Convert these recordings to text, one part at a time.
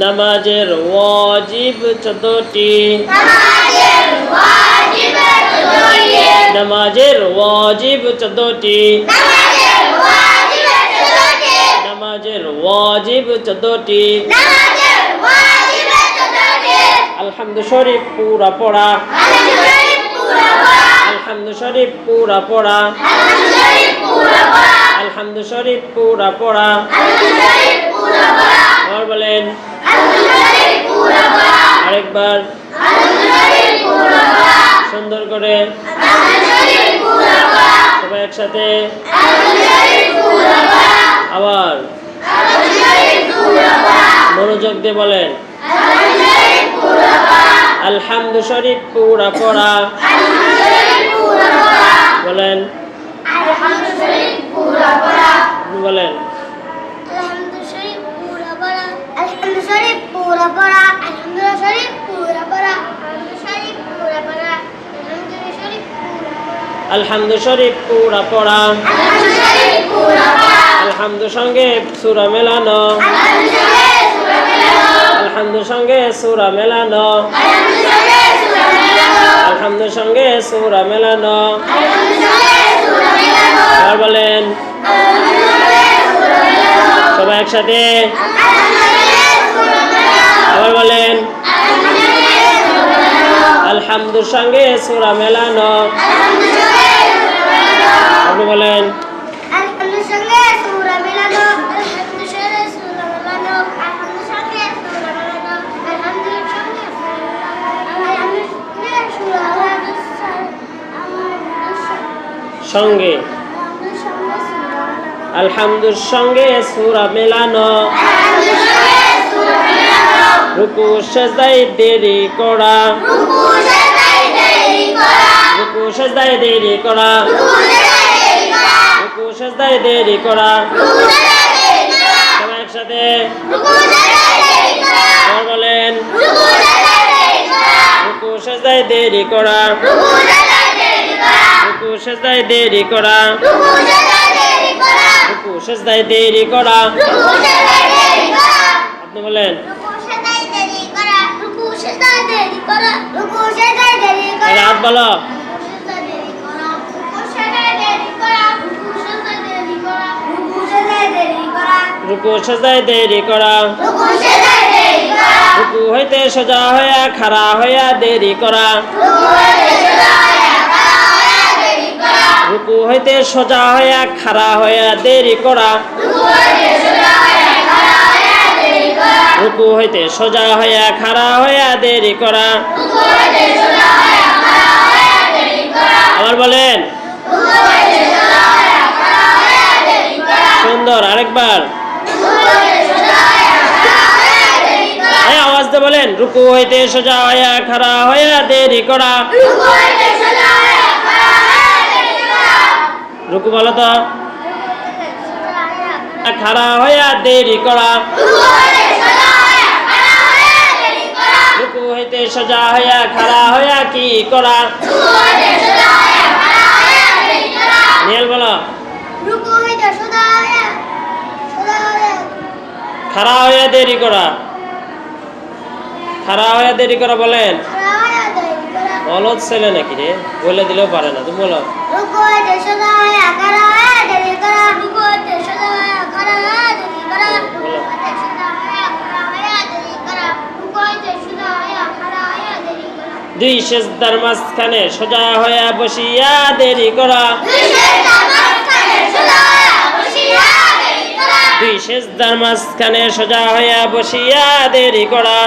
নামাজের ওয়াজিব চোদ্দটি নামাজের ওয়াজিব চোদ্দটি নামাজের ওয়াজিব চোদ্দটি আলহামদু শরীফ পুরা পড়া। আলহামদু শরীফ পুরা পড়া। আলহামদু শরীফ পুরা পড়া আবার বলেন আরেকবার সুন্দর করে। সবাই একসাথে। আবার। মনোযোগ দিয়ে বলেন। আলহামদু শরীফ পুরা পড়া। বলেন। বলেন। আলহামদু শরীফ পুরা পড়া। আলহামদু সঙ্গে সুরা মেলানো আলহামদু সঙ্গে সুরা মেলানো আলহামদু সঙ্গে সুরা মেলানো আবার বলেন সবাই একসাথে আবার বলেন আলহামদুর সঙ্গে সুরা মেলানো আপনি বলেন। সঙ্গে আলহামদুর সঙ্গে সুরা মেলানো। রুকু সেজদাই দেরি করা। রুকু সেজদাই দেরি করা। রুকু সেজদাই দেরি করা। সবাই একসাথে বলেন। রুকু সেজদাই দেরি করা। রুকু সেজদাই দেরি করা। রুকু সেজদাই দেরি করা। আপনি বলেন। রাত বলো রুকু সেজদাই দেরি করা। রুকু হইতে সোজা হইয়া খাড়া হইয়া দেরি করা। রুকু হইতে সোজা হইয়া খাড়া হইয়া দেরি করা। রুকু হইতে সোজা হইয়া খাড়া হইয়া দেরি করা। আবার বলেন। সুন্দর আরেকবার। বলেন রুকু হইতে সোজা হইয়া খাড়া হইয়া দেরি করা। রুকু বলো তো। খাড়া হইয়া দেরি করা। রুকু হইতে সোজা হইয়া খাড়া হইয়া কি করা। নিয়েল বলো। খাড়া হইয়া দেরি করা। খাড়া হইয়া দেরি করা বলেন। অলদ ছেলে নাকি রে? বলে দিলেও পারে না, তুমি বলো। দুই শেষদার মাঝখানে সোজা হইয়া বসিয়া দেরি করা। দুই শেষদার মাঝখানে সোজা হইয়া বসিয়া দেরি করা।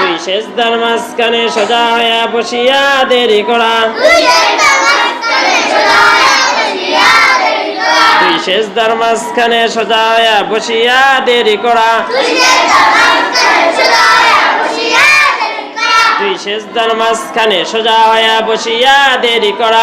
দুই শেষদার মাঝখানে সোজা হইয়া বসিয়া দেরি করা। দুই শেষদার মাঝখানে সোজা হইয়া বসিয়া দেরি করা। দুই শেষদার মাঝখানে সোজা হইয়া বসিয়া দেরি করা।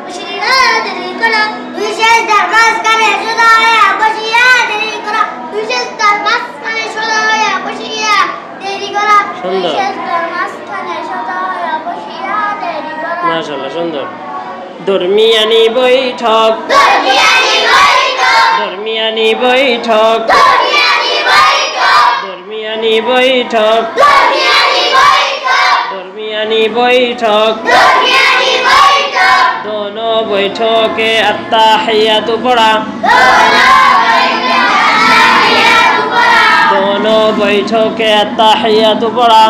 সুন্দর। মাশাল্লাহ সুন্দর। দর্মিয়ানি বৈঠক। দর্মিয়ানি বৈঠক। দর্মিয়ানি বৈঠক। দর্মিয়ানি বৈঠক। দোনো বৈঠকে আত্মা হাইয়াতু পড়া। দোনো বৈঠকে আত্মা হাইয়াতু পড়া।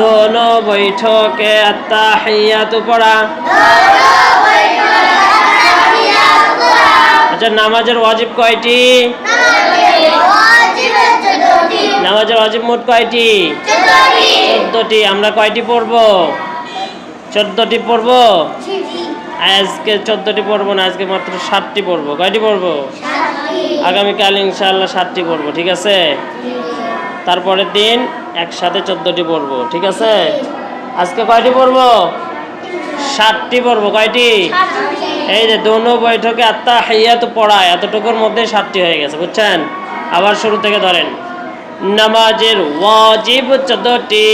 দোনো বৈঠকে আত্মা হাইয়াতু পড়া। আচ্ছা নামাজের ওয়াজিব কয়টি? নামাজের অজিব মোট কয়টি? চোদ্দটি, আমরা কয়টি পড়ব? চোদ্দটি পড়ব? আজকে চোদ্দটি পড়ব না, আজকে মাত্র সাতটি পড়ব। কয়টি পড়ব? আগামীকাল ইনশাআল্লাহ সাতটি পড়ব, ঠিক আছে? তারপরের দিন একসাথে চোদ্দটি পড়ব, ঠিক আছে? আজকে কয়টি পড়ব? সাতটি পড়ব, কয়টি? এই যে দোনো বৈঠকে আত্মা হাইয়া তো পড়ায় এতটুকুর মধ্যে সাতটি হয়ে গেছে, বুঝছেন? আবার শুরু থেকে ধরেন। নামাজের ওয়াজিব চোদ্দটি।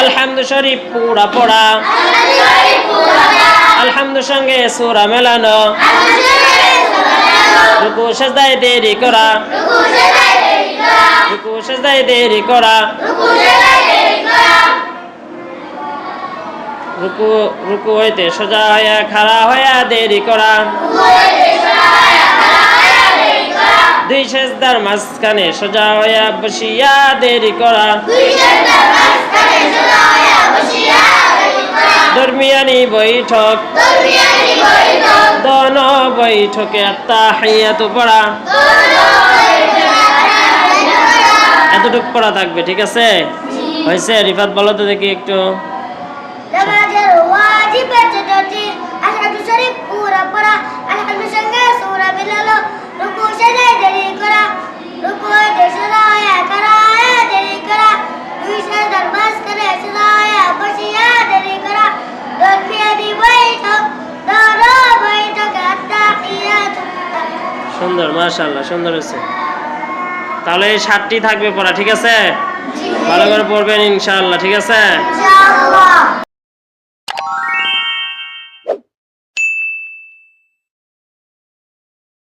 আলহামদু শরীফ পুরা পড়া। আলহামদু সঙ্গে সুরা মেলানো। রুকু সাজদায় দেরি করা। রুকু সাজদায় দেরি করা। রুকু রুকু হইতে সোজা হইয়া খাড়া হইয়া দেরি করা। সেজদার মাঝখানে সোজা হইয়া বসিয়া দেরি করা। দরমিয়ানি বৈঠক। দন বৈঠকে আত্মা হাইয়া তো পড়া। এতটুক পড়া থাকবে, ঠিক আছে? হয়েছে? রিফাত, বলো তো দেখি একটু। পড়া। আলহামদু সঙ্গে সূরা সুন্দর মাশাল্লাহ সুন্দর হয়েছে। তাহলে এই সাতটি থাকবে পড়া ঠিক আছে? ভালো করে পড়বেন ইনশাল্লাহ ঠিক আছে?